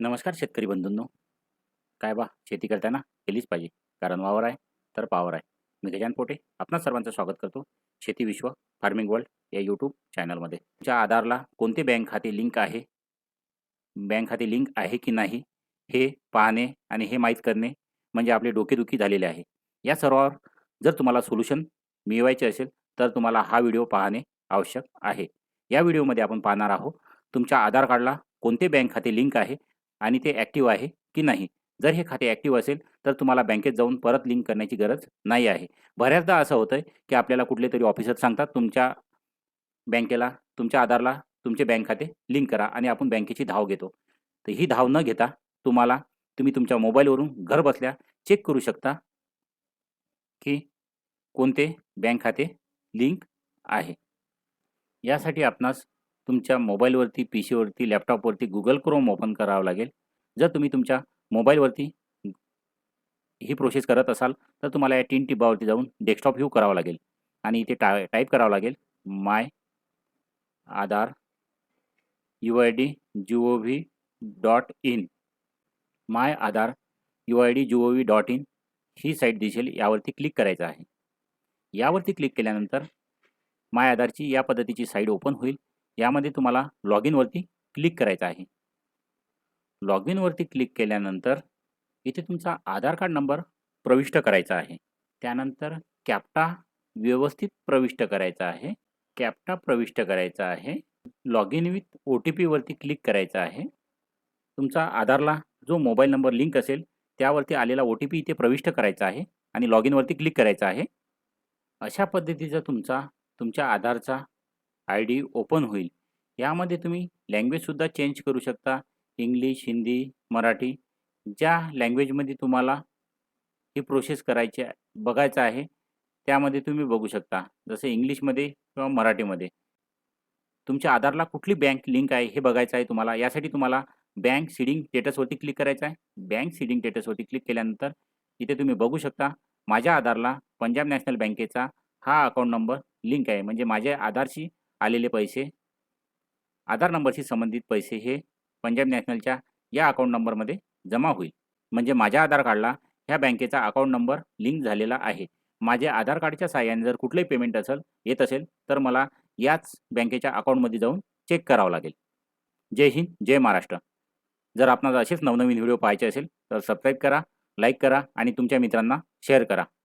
नमस्कार शेतकरी बंधूंनो. काय बा शेती करताना केलीच पाहिजे. कारण वावर आहे तर पावर आहे. मी गजान पोटे आपणा सर्वांचं स्वागत करतो शेती विश्व फार्मिंग वर्ल्ड या यूट्यूब चॅनलमध्ये. तुमच्या आधारला कोणते बँक खाते लिंक आहे? बँक खाते लिंक आहे की नाही? हे पाहणे आणि हे माहीत करणे म्हणजे आपले डोकेदुखी झालेले आहे. या सर्वावर जर तुम्हाला सोल्युशन मिळवायचे असेल तर तुम्हाला हा व्हिडिओ पाहणे आवश्यक आहे. या व्हिडिओमध्ये आपण पाहणार आहोत तुमच्या आधार कार्डला कोणते बँक खाते लिंक आहे? आणि ते ॲक्टिव्ह आहे की नाही? जर हे खाते ॲक्टिव्ह असेल तर तुम्हाला बँकेत जाऊन परत लिंक करण्याची गरज नाही आहे. बऱ्याचदा असं होतं आहे की आपल्याला कुठले तरी ऑफिसर सांगतात तुमच्या बँकेला तुमच्या आधारला तुमचे बँक खाते लिंक करा आणि आपण बँकेची धाव घेतो. तर ही धाव न घेता तुम्हाला तुम्ही तुमच्या मोबाईलवरून घर बसल्या चेक करू शकता की कोणते बँक खाते लिंक आहे. यासाठी आपणास तुमच्या मोबाईलवरती पी सीवरती लॅपटॉपवरती गुगल क्रोम ओपन करावं लागेल. जर तुम्ही तुमच्या मोबाईलवरती ही प्रोसेस करत असाल तर तुम्हाला या तीन टिपावरती जाऊन डेस्कटॉप व्ह्यू करावा लागेल. आणि इथे टा टाईप करावं लागेल. My Aadhaar U I D G O V dot in my Aadhaar U I D G O V dot in he site दिसेल. यावरती क्लिक करायचं आहे. यावरती क्लिक केल्यानंतर माय आधारची या पद्धतीची साईट ओपन होईल. यामध्ये तुम्हाला लॉग इनवरती क्लिक करायचं आहे. लॉग इनवरती क्लिक केल्यानंतर इथे तुमचा आधार कार्ड नंबर प्रविष्ट करायचा आहे. त्यानंतर कॅप्टा व्यवस्थित प्रविष्ट करायचा आहे. कॅप्टा प्रविष्ट करायचा आहे. Log in with O T पीवरती click करायचं आहे. तुमचा आधारला जो मोबाईल नंबर लिंक असेल त्यावरती आलेला ओ टी पी इथे प्रविष्ट करायचा आहे आणि लॉग इनवरती क्लिक करायचं आहे. अशा पद्धतीचा तुमचा तुमच्या आधारचा आय डी ओपन होईल. यामध्ये तुम्ही लँग्वेजसुद्धा चेंज करू शकता. इंग्लिश हिंदी मराठी ज्या लँग्वेजमध्ये तुम्हाला ही प्रोसेस करायची आहे बघायचं आहे त्यामध्ये तुम्ही बघू शकता. जसं इंग्लिशमध्ये किंवा मराठीमध्ये तुमच्या आधारला कुठली बँक लिंक आहे हे बघायचं आहे तुम्हाला. यासाठी तुम्हाला बँक सीडिंग स्टेटसवरती क्लिक करायचं आहे. बँक सीडिंग स्टेटसवरती क्लिक केल्यानंतर इथे तुम्ही बघू शकता माझ्या आधारला पंजाब नॅशनल बँकेचा हा अकाउंट नंबर लिंक आहे. म्हणजे माझ्या आधारशी आलेले पैसे. आधार नंबरशी संबंधित पैसे हे पंजाब नॅशनलच्या या अकाउंट नंबरमध्ये जमा होईल. म्हणजे माझ्या आधार कार्डला ह्या बँकेचा अकाउंट नंबर लिंक झालेला आहे. माझ्या आधार कार्डच्या साह्याने जर कुठलंही पेमेंट असेल येत असेल तर मला याच बँकेच्या अकाउंटमध्ये जाऊन चेक करावं लागेल. जय हिंद जय महाराष्ट्र. जर आपणाला असेच नवनवीन व्हिडिओ पाहायचे असेल तर सबस्क्राईब करा लाईक करा आणि तुमच्या मित्रांना शेअर करा.